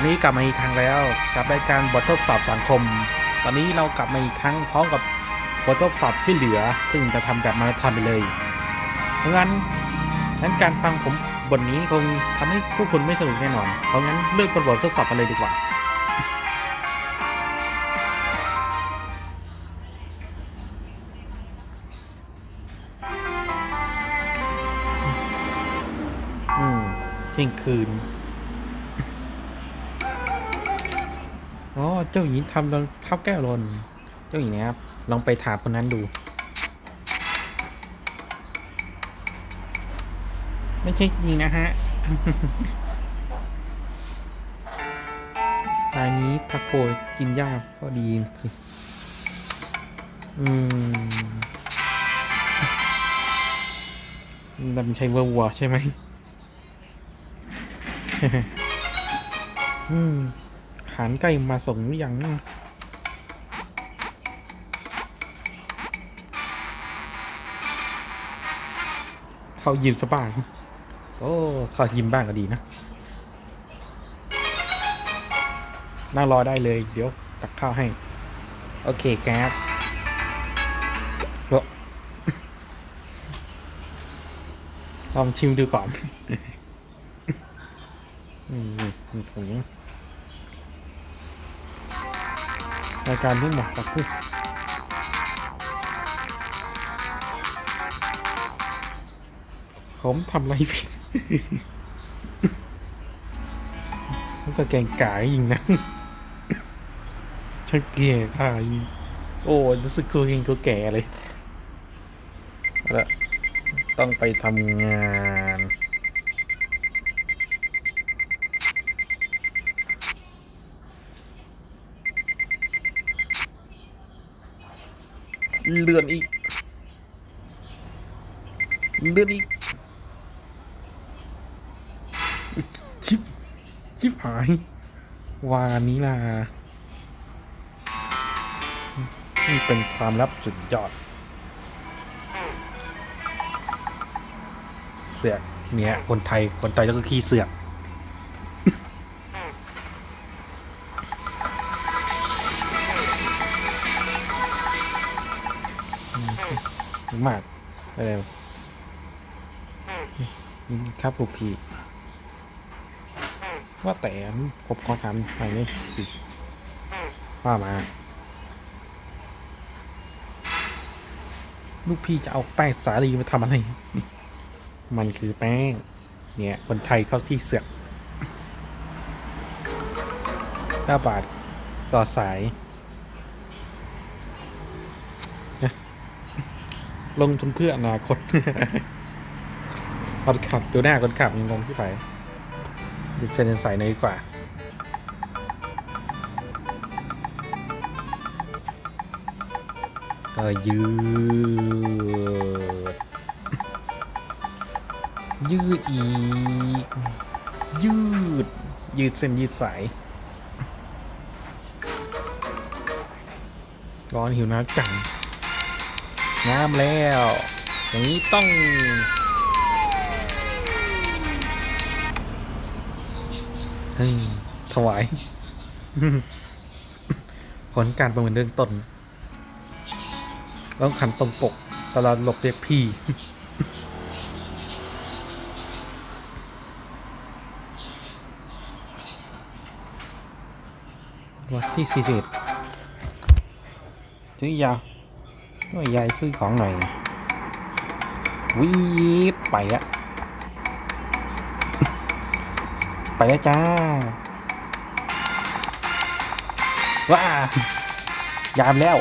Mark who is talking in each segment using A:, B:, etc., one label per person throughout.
A: อนนี้กลับมาอีกครั้งแล้วกับรายการบททดสอบสังคม ตอนนี้เรากลับมาอีกครั้งพร้อมกับบททดสอบที่เหลือ ซึ่งจะทำแบบมาราธอนไปเลย เพราะงั้นงั้นการฟังผมบทนี้คงทำให้ผู้คนไม่สนุกแน่นอน เพราะงั้นเลือกบททดสอบกันเลยดีกว่า อืมเที่ยงคืน อ๋อ เจ้าหญิงทำรองเท้าแก้วหลนเจ้าหญิงนะครับ ลองไปถามคนนั้นดู ไม่ใช่จริงนะฮะรายนี้พักโปรยกินยากก็ดีสิ อืมมันใช่วัววัวใช่ไหมอืมาหารใกล้มาส่งหรือยังเขายิมสบ้าง โอ้เขายิมบ้างก็ดีนะ นั่งรอได้เลย เดี๋ยวตักข้าวให้ โอเคครับลองชิมดูก่อน อืมถุง รายการลูกหมอกกับผู้ผมทำไรผิดมันก็แกงกายยิงนะช่างเกียค่ะยิงโอ้รู้สึกตัวเองก็แก่เลยเอาละต้องไปทำงาน เลื่อนอีก เลื่อนอีก ชิป ชิปหาย วานนี้ล่ะนี่เป็นความลับสุดยอด เสือกเนี่ย คนไทย คนไทยแล้วก็ขี้เสือก มากอะไรวครับลูกพี่ว่าแต่ผมขอถามหน่อยนี่สิว่ามา ลูกพี่จะเอาแป้งสาลีมาทำอะไร มันคือแป้ง เนี่ย คนไทยเข้าที่เสือกห้าบาทต่อสาย ลงทุนเพื่ออนาคตคนขับดูหน้าคนขับยังงงที่ไหนดิเซนใส่ในอยดีกว่า เออยืด ยืดอีก ยืด ยืดเส้นยืดสาย ร้อนหิวน้ำจัง น้ำแล้ว อย่างนี้ต้อง เฮ้ย ถวาย ผลการประเมินเรื่องต้น ต้องขันตรงปกตลอดหลบเรียกพี่วันที่สี่สิบซื้อยาวายายซื้อของหน่อยวีดไปอะไปแล้วจ้า ว้ายามแล้ว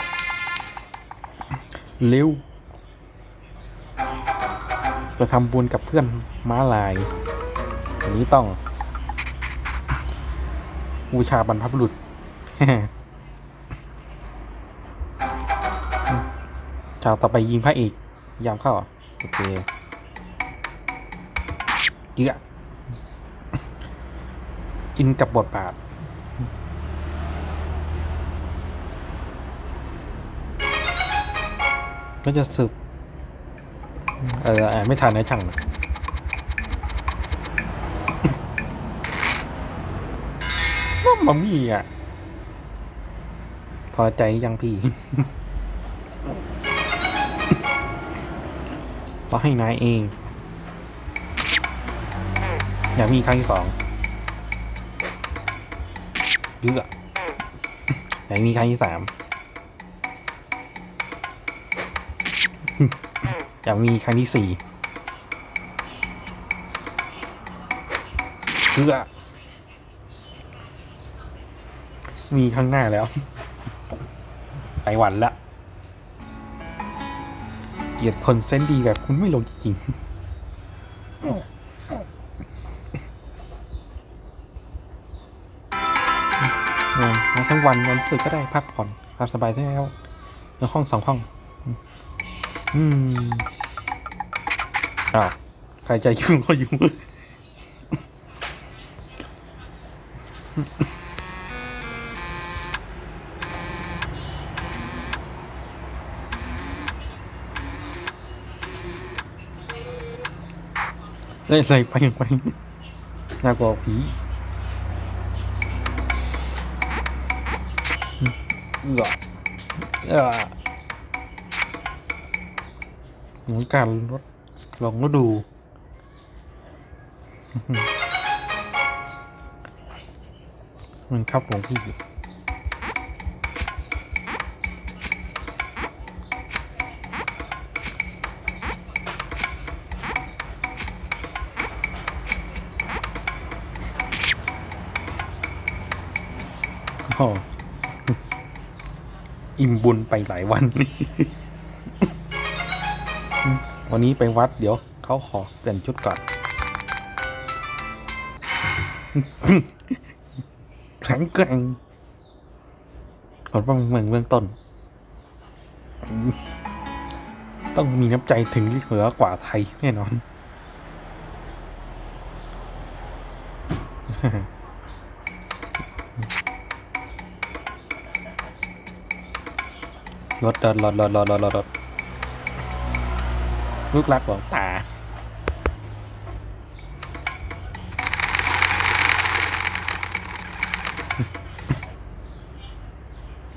A: เร็วจะทำบุญกับเพื่อนม้าลาย อันนี้ต้องบูชาบรรพบุรุษ ฉากต่อไปยิงพระเอกยามเข้าโอเคเยอะอินกับบทบาทก็จะสืบเอออ่านไม่ทันนะช่างน้ำมมี่อะ พอใจยังพี่ ต่อให้นายเอง อยากมีครั้งที่สองเยอะอยากมีครั้งที่สามอยากมีครั้งที่สี่เพื่อมีข้างหน้าแล้วไปหวันละ เกลียดคนเส้นดีแบบคุณไม่ลงจริงๆอืมเอาทั้งวันวันสึกก็ได้พักผ่อนพักสบายใช่แล้วในห้องสองห้อง อืมอ้าวใครใจยุ่งก็ยุ่ง เล่นอะไรไปไปน่ากลัวผีเอือเออเหมือนการลดลองแล้วดูมันครับหลวงพี่ อิ่มบุญไปหลายวัน วันนี้ไปวัดเดี๋ยวเขาขอเปลี่ยนชุดก่อนแข็งแกร่งผลบ้างเมืองเบื้องต้น ต้องมีน้ำใจถึงเหนือกว่าไทยแน่นอน รถรถรถรถรถรถรถลูกรักหลวงตา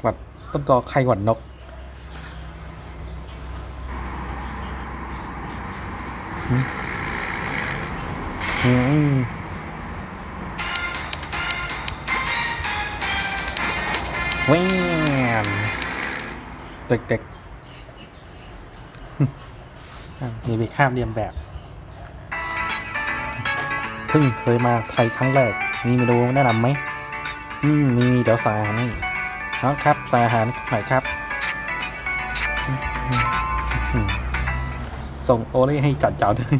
A: หวัดต้นตอใครหวัดนก อืมวิ่ง เด็กๆอะมีไปข้ามเรียนแบบเพิ่งเคยมาไทยครั้งแรก มีเมนูแนะนำไหม อืม มีเดี๋ยวสายอาหารให้อ๋อครับ สายอาหารหน่อยครับอืมอืมอืมส่งโอเล่ให้จัดเจ้าด้วย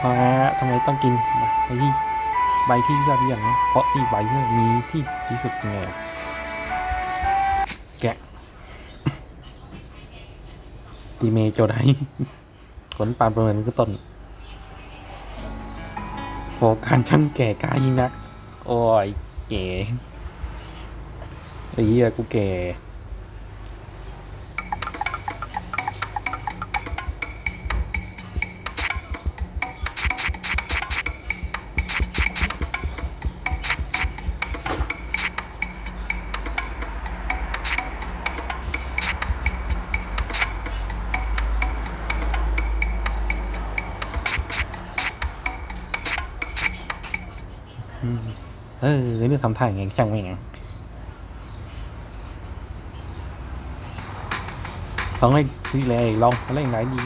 A: พอฮะทำไมต้องกินใบที่ใบที่ยอดเยี่ยมนะเพราะนี่ใบที่มีที่ที่สุดไง จีเมโจไดขนปานประเมินก็ต้นโฟการช่างแก่กายิ่งนัก โอ้ยเก๋ไอ้เหี้ยกูแก่ เออเรื่องทำท่าอย่างไงช่างไม่งลองเล่นนี่เลยลองเล่นไหนดี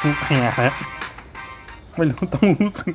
A: ต้องแพ้ฮะไม่รู้ต้องรู้สึก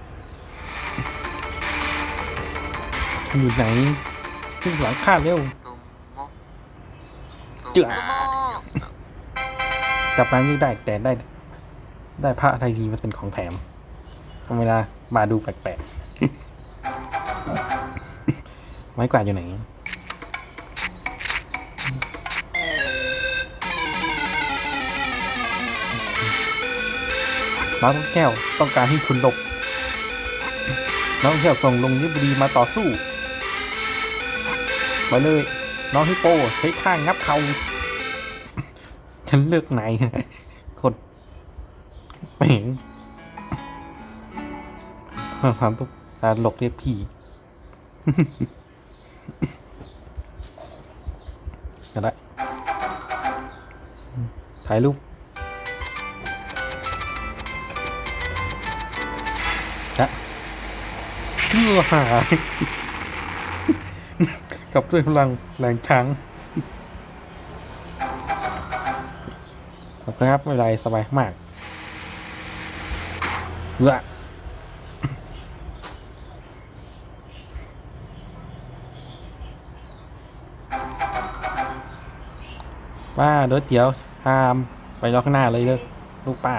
A: อยู่ไหนขึ้นหลังข้าเร็วเจือจับน้ำนี่ได้แต่ได้ ได้พระไทยดีมาเป็นของแถมทำเวลามาดูแปลกๆไม้กวาดอยู่ไหนน้องแก้วต้องการให้คุณหลบน้องแก้วส่งลงยิบุรีมาต่อสู้ ไปเลย น้องฮิปโปใช้ข้างงับเขาฉันเลือกไหนกดไม่เห็นถามตุ๊กตาหลกเรียกพี่ก็ได้ถ่ายรูปจะเชื่อหาย กับด้วยพลังแรงช้างขอบคุณครับไม่เป็นไรสบายมากเอื้อป้าเดี๋ยวเดี๋ยวพามไปรอข้างหน้าเลยเลยลูกป้า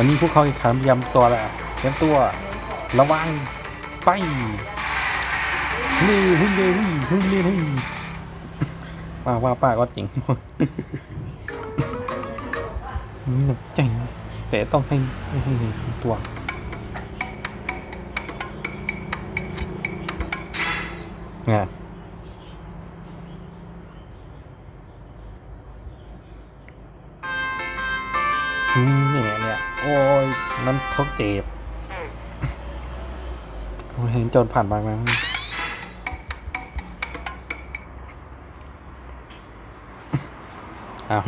B: อันนี้พวก
A: เขาอีกครั้งยำตัวแหละเตรียมตัวระวังไปนี่หุ่นเลยหุ่นเลยหุ่นป้าว่าป้าก็จริงนี่หนักใจแต่ต้องให้ให้ให้ให้ตัวงาน เนี่ยเนี่ยโอ้ยมันเขาเจ็บโอ้ยเห็นโจนผ่านบางนั้นอ้าว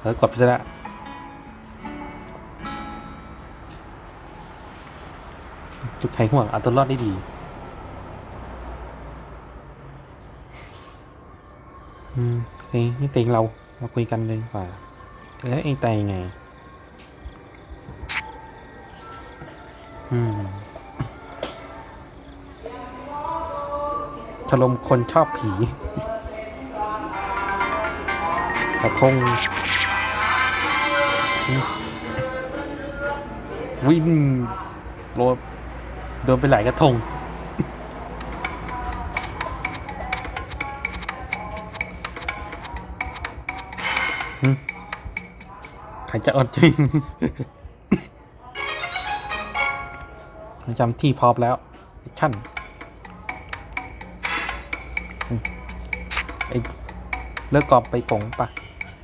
A: เออกดไปซะละจุดไขห่วงเอาตัวรอดได้ดีอืมเฮ้ยนี่เต็งเรา มาคุยกันเลยดีกว่า แล้วเองตายยังไง อืมถล่มคนชอบผีกระทงวิ่งโรดโดนไปหลายกระทง ใครจะอดจริง จำที่พร้อมแล้วชั่นไอเลิกกรอบไปกงปะ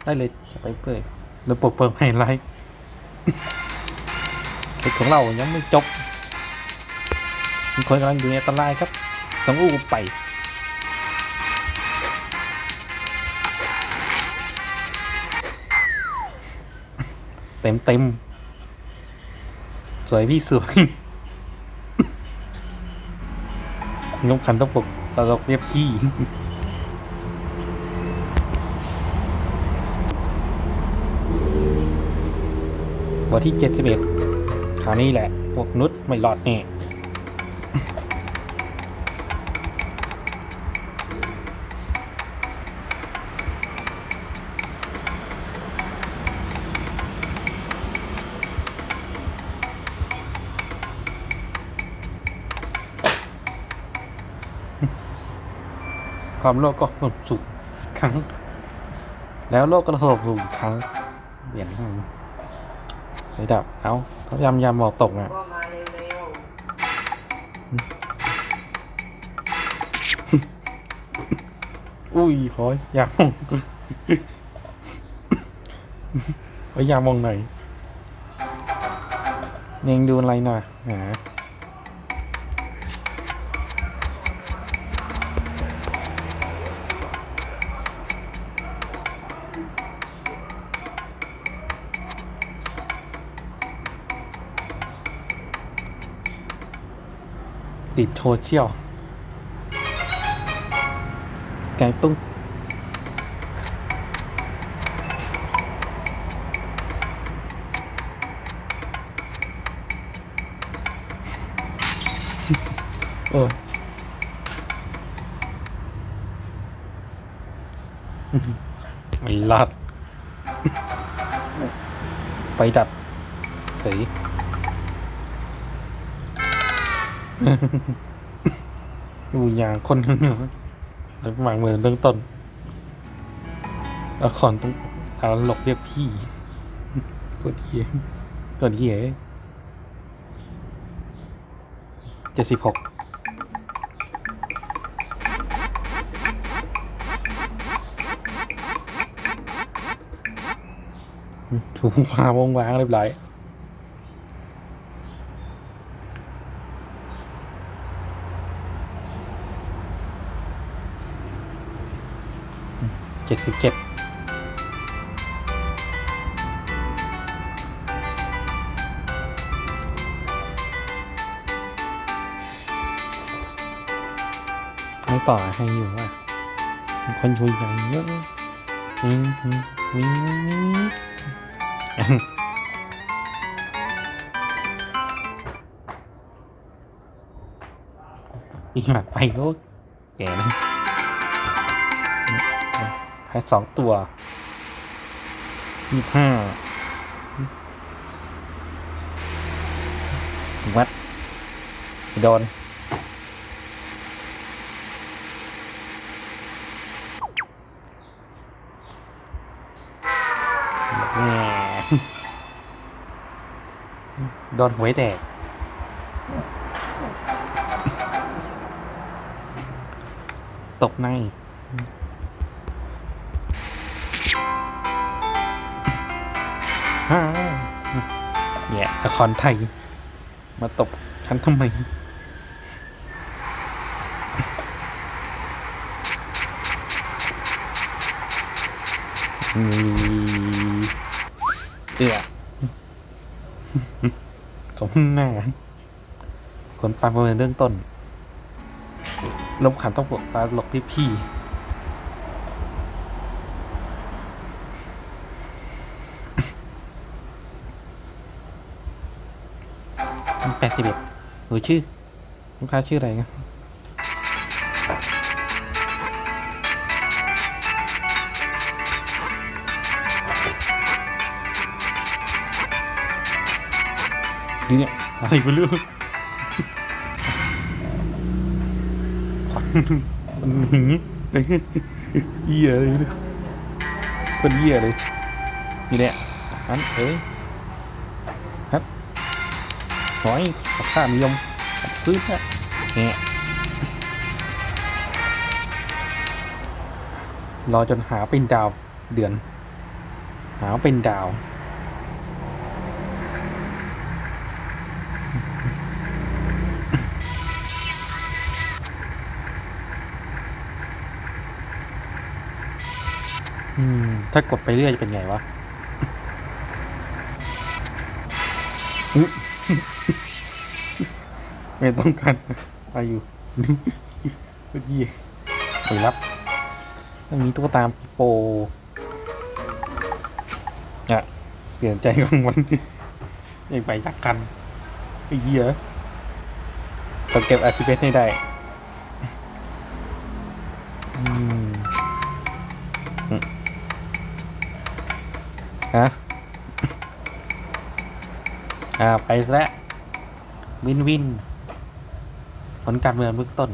A: ได้เลยจะไปเปิดแล้วปลดเปิดไฮไลท์เด็กของเรายังไม่จบมีคนกำลังอยู่ในอันตรายครับต้องอู้ไปเต็มเต็มสวยพี่สวย งอคันต้องปกตลกเรียบพี่บทที่เจ็ดสิบเอ็ดคราวนี้แหละพวกนุษไม่รอดแน่ ความโลภก็หมดสุดครั้ง แล้วโลกก็ถล่มลงอีกครั้งเปลี่ยนให้ไปดับเอาเขายำยำบอกตกอะ
B: ก็มาเร็ว
A: อุ้ยขออยากมองขออยากมองหน่อยเน่งดูอะไรหน่อยหา ติดโซเชียลไก่ปุ้ง คนหนึ่งแล้ววางมือนเรื่องต้นละครต้องเอาหลกเรียกพี่ ตัวเดียตัวเดียเจ็ดสิบหกถูกวางวงวางเรียบร้อย เจ็ดสิบเจ็ดไม่ต่อให้อยู่ว่ามีคนช่วยใหญ่เยอะวิ่งวิ่งวิ่งอีกหนักไปก็แก่นะ ให้สองตัวยี่ห้าวัดโดนแง่โดนหวยแตกตกใน ฮ่าเนี่ยละครไทย มาตบฉันทำไมมีเอื้อสมหน้าผลปลาประเมินเรื่องต้นลบขันต้องปลดปลาหลกที่พี่ แปดสิบเอ็ดหนูชื่อ ลูกค้าชื่ออะไรกันเนี่ยอะไรไม่รู้ขวัญมันหนีเหี้ยอะไรไม่รู้คนเหี้ยเลยนี่แหละอันเอ้ย หอยกับข้านิยมกับพื้นฮะเนี่ยรอจนหาเป็นดาวเดือน หาเป็นดาวอืมถ้ากดไปเรื่อยจะเป็นไงวะ ไม่ต้องการไปอยู่เมื่อกี้ไปรับต้องมีตุ๊กตาปิโปอะเปลี่ยนใจกลางวันยังไปจักกันไอ้เหี้ยต้องเก็บอาชีพให้ได้อืมฮะอ่า ไปแล้ว วินวิน ผลการเมืองเบื้องต้น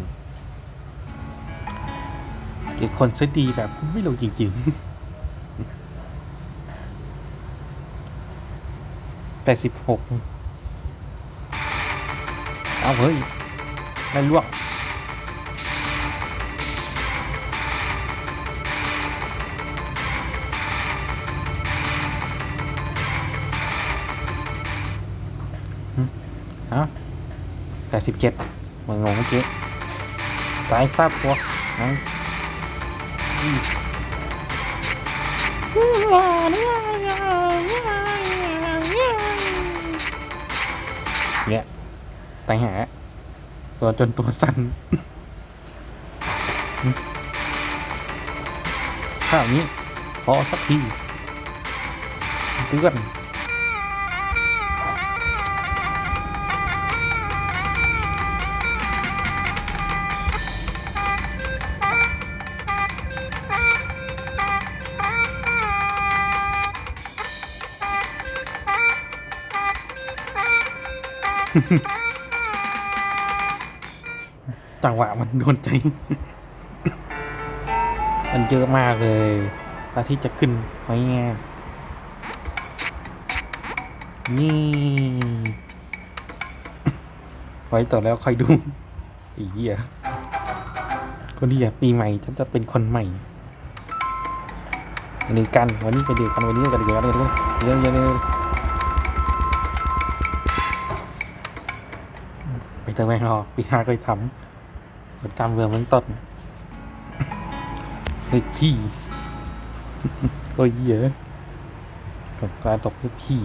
A: เก็บคนซะดีแบบไม่รู้จริง ๆ แต่สิบหกเอาเฮ้ยไม่ลวกเอ้าแต่สิบเจ็ด มึงงงเมื่อกี้ตายซาบตัวนั่งเนี่ยตายหาตัวจนตัวสั่นข้าวนี้พอสักทีเตือน จังหวะมันโดนใจ มันเยอะมากเลยพระอาที่จะขึ้นไหมแง่นี่ไว้ต่อแล้วคอยดูอีเหี้ยคนที่อยากปีใหม่ฉันจะเป็นคนใหม่วันนี้กันวันนี้ไปเดีกันวันนี้กันเดียวกันเลยเรื่องเรื่องเรื่อง ไปเติมแมงรอปีหน้าก็ทำเป็นการเมืองเบื้องต้นเฮ้ยขี้โอ้ยเยอะกับการตกเฮ้ยขี้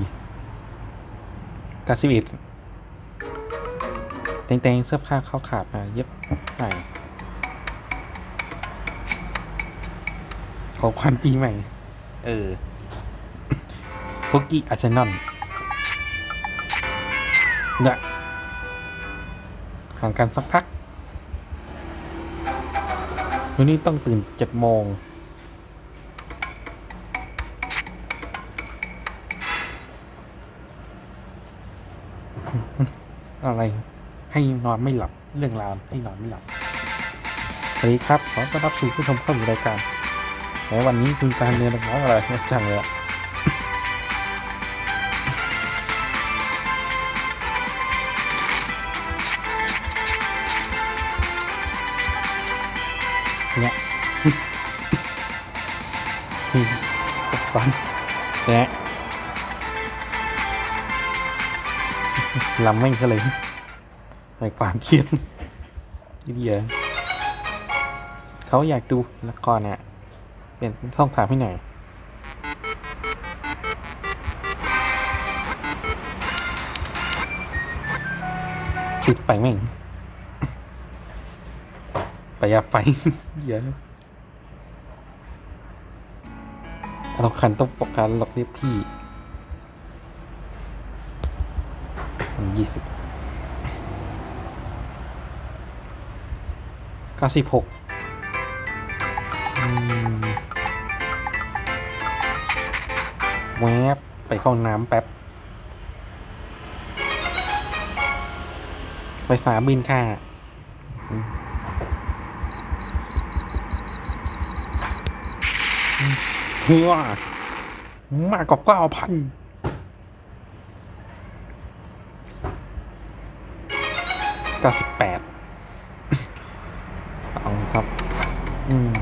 A: กาสิบเอ็ดแต่งๆเสื้อผ้าเข้าขาดมาเย็บใส่ของขวัญปีใหม่ เออพุกกี้อาร์เซนอลเนี่ย ห่างกันสักพักวันนี้ต้องตื่นเจ็ดโมงอะไรให้นอนไม่หลับเรื่องราวให้นอนไม่หลับสวัสดีครับขอต้อนรับสู่ผู้ชมเข้าสู่รายการแต่วันนี้คือการเรียนรู้อะไรจังเลย เนี่ยฟันเนี่ยลำไม่งก็เลยไปความเครียดยี่เยอะเขาอยากดูละครเนี่ยเป็นท่องถามให้หน่อยปิดไฟแม่ง ประหยัดไฟเยอะเราคันต้องปกการหลอกเรียบพี่ยี่สิบเก้าสิบหกแวบไปเข้าน้ำแป๊บ ไปสามบินค่ะ ว่ามากกว่าเก้าพันเก้าสิบแปดเอาครับ อืม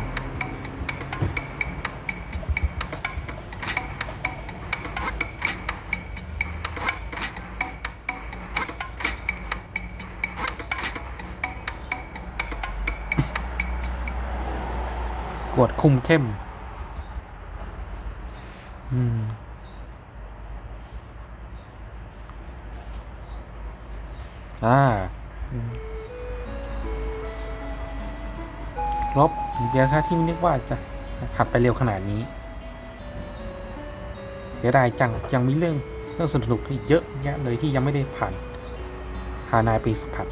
A: กวดคุมเข้ม อืมอ่าลบเบียร์ชาที่ไม่นึกว่าจะขับไปเร็วขนาดนี้เสียดายจัง ยังมีเรื่องเรื่องสนุกๆอีกเยอะแยะเลยที่ยังไม่ได้ผ่านหานายไปสัมผัส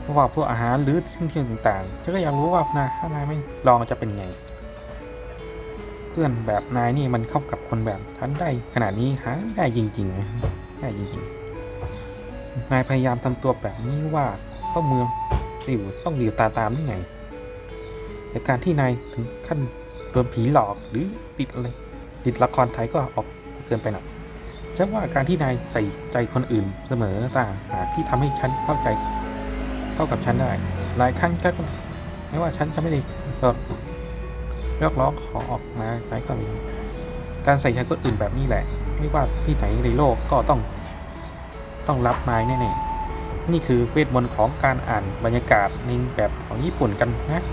A: เพราะว่าพวกอาหารหรือสิ่งเที่ยวต่างๆฉันก็อยากรู้ว่านาถ้านายไม่ลองจะเป็นไง เพื่อนแบบนายนี่มันเข้ากับคนแบบฉันได้ขนาดนี้หาได้จริงๆนะได้จริงๆ นายพยายามทำตัวแบบนี้ว่าเข้าเมืองอยู่ต้องอยู่ตาตามนี่ไงแต่การที่นายถึงขั้นโดนผีหลอกหรือติดอะไรติดละครไทยก็ออกเกินไปหน่อยฉันว่าการที่นายใส่ใจคนอื่นเสมอต่างหากที่ทำให้ฉันเข้าใจ เข้ากับฉันได้ หลายครั้งก็ไม่ว่าฉันจะไม่ได้ก็ เรียกร้องขอออกมาไหนก็มี การใส่ใจคนอื่นแบบนี้แหละ ไม่ว่าที่ไหนในโลกก็ต้อง ต้องรับนายแน่ๆ นี่คือเวทมนต์ของการอ่านบรรยากาศในแบบของญี่ปุ่นกันนะ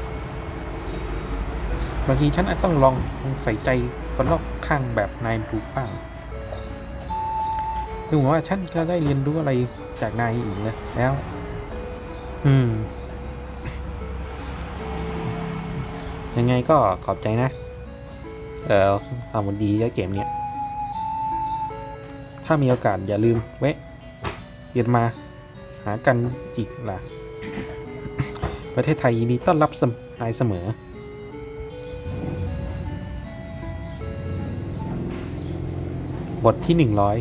A: บางทีฉันอาจต้องลองใส่ใจคนรอบข้างแบบนายดูบ้างดูเหมือนว่าฉันจะได้เรียนรู้อะไรจากนายอีกนะแล้ว อืม ยังไงก็ขอบใจนะ เออทำมันดีกับเกมเนี้ย ถ้ามีโอกาสอย่าลืมแวะเวียนมาหากันอีกล่ะ ประเทศไทยยินดีต้อนรับสมนายเสมอ บทที่หนึ่งร้อย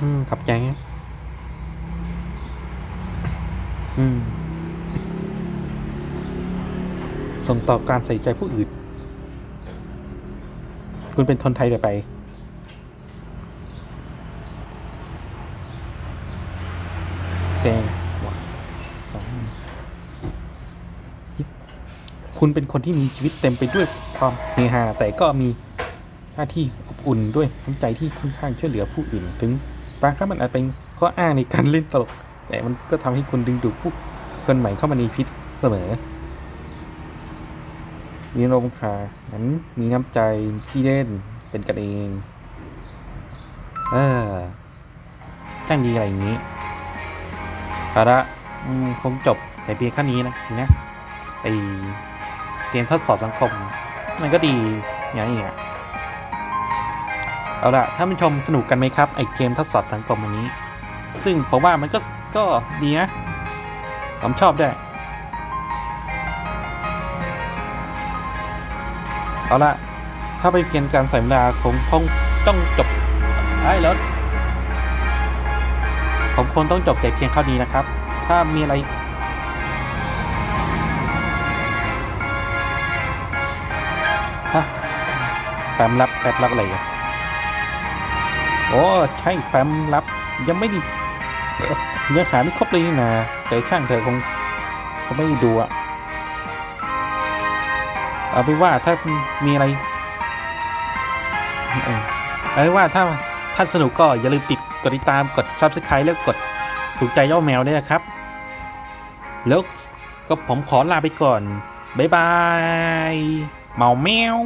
A: อืมขอบใจนะอืมส่งต่อการใส่ใจผู้อื่น คุณเป็นทนไทยเดี๋ยวไปแต่ว่ะสองคุณเป็นคนที่มีชีวิตเต็มไปด้วยความเฮฮาแต่ก็มีหน้าที่อบอุ่นด้วยน้ำใจที่ค่อนข้างช่วยเหลือผู้อื่นถึง บางครั้งมันอาจเป็นข้ออ้างในการเล่นตลก แต่มันก็ทำให้คุณดึงดูดผู้คนใหม่เข้ามาในพิษเสมอมีลมขานั้นมีน้ำใจที่เล่นเป็นกันเองเออช่างดีอะไรอย่างนี้เอาละคงจบแต่เพียงแค่นี้นะนะไอเกมทดสอบสังคม มันก็ดีอย่างนี้อะ เอาละท่านผู้ชมสนุกกันไหมครับ ไอเกมทดสอบสังคมอันนี้ ซึ่งผมว่ามันก็ก็ดีนะ ผมชอบด้วย เอาละถ้าไปเกณฑ์การใส่เวลาคงคงต้องจบไอ้แล้ว ผมคงต้องจบแต่เพียงเท่านี้นะครับ ถ้ามีอะไรฮะแฟมรับแฟมรับอะไรอะ โอ้ใช่แฟมรับ ยังไม่ดียังหาไม่ครบเลยนี่นะแต่ช่างเธอคงคงไม่ดูอะเอาไปนว่าถ้ามีอะไรเอาไปว่าถ้าท่านสนุกก็อย่าลืมติดกดติดตามกด subscribe แล้วกดถูกใจย่อแมวด้วยนะครับ แล้วก็ผมขอลาไปก่อน บ๊ายบาย เมาแมว